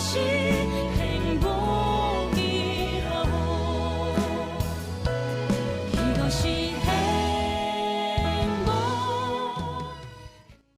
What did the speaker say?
心。